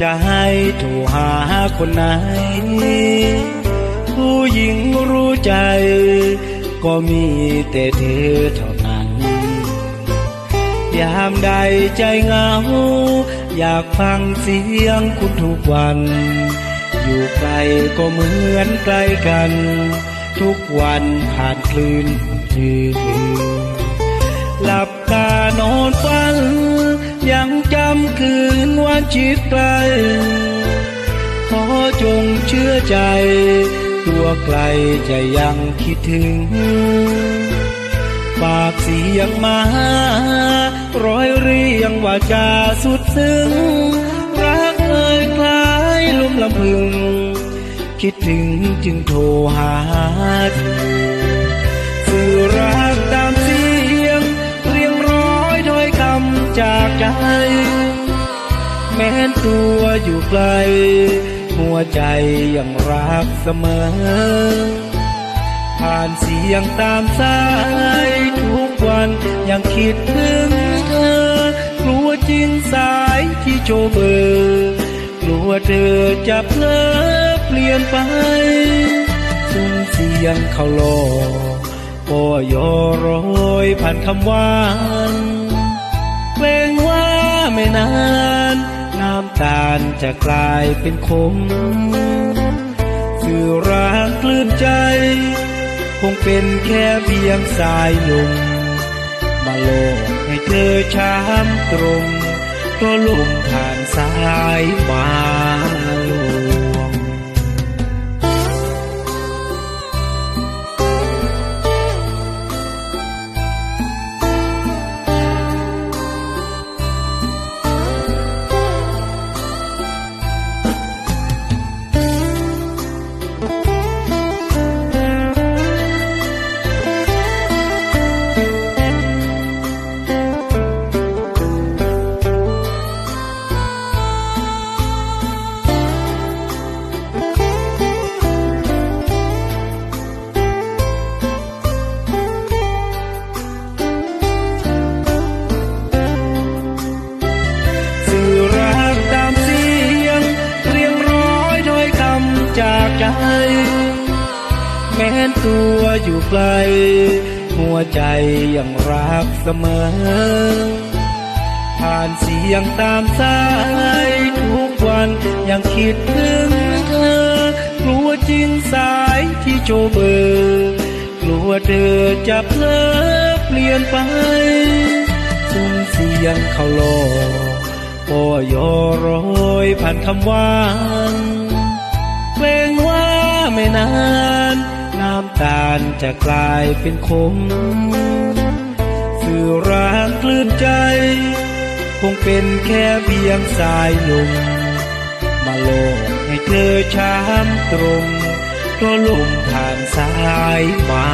จะให้โทรหาคนไหน ผู้หญิงรู้ใจ ก็มีแต่เธอเท่านั้น ยามใดใจเหงา อยากฟังเสียงคุณทุกวัน อยู่ไกลก็เหมือนใกล้กัน ทุกวันผ่านคลื่นยืน ชิดไกลขอจงเชื่อใจ ตัวไกลจะยังคิดถึง ปากเสียงมา ร้อยเรียงว่าจาสุดซึ้ง รักเอ่ยคล้ายลมลำพึง คิดถึงจึงโทรหาสื่อรักตามเสียง เรียงร้อยถ้อยคำจากใจ แม้นตัวอยู่ไกล หัวใจยังรักเสมอ ผ่านเสียงตามสาย ทุกวันยังคิดถึงเธอกลัวจริงสายที่โชเบอร์กลัวเธอจะเพลอเปลี่ยนไปสุ่เสียงเขาหลอกก็ยอร้อยผ่านคำหวานเกรงว่าไม่นานำตาลจะกลายเป็นขมสื่อรักคลื่นใจ คงเป็นแค่เพียงสายลมมาโลกให้เธอช้ำตรง นตัวอยู่ไกล หัวใจยังรักเสมอ ผ่านเสียงตามสายทุกวันยังคิดถึงเธอกลัวจริงสายที่โชเบอร์กลัวเธอจะเพลอเปลี่ยนไปสุ่มเสียงเขาหลอกก็ยอร้อยผ่านคำหวาเกรงว่าไม่นานำตาลจะกลายเป็นขมสื่อรักคลื่นใจ คงเป็นแค่เพียงสายลมมาโลกให้เธอช้ำตรงเพราะลมผ่านสายมา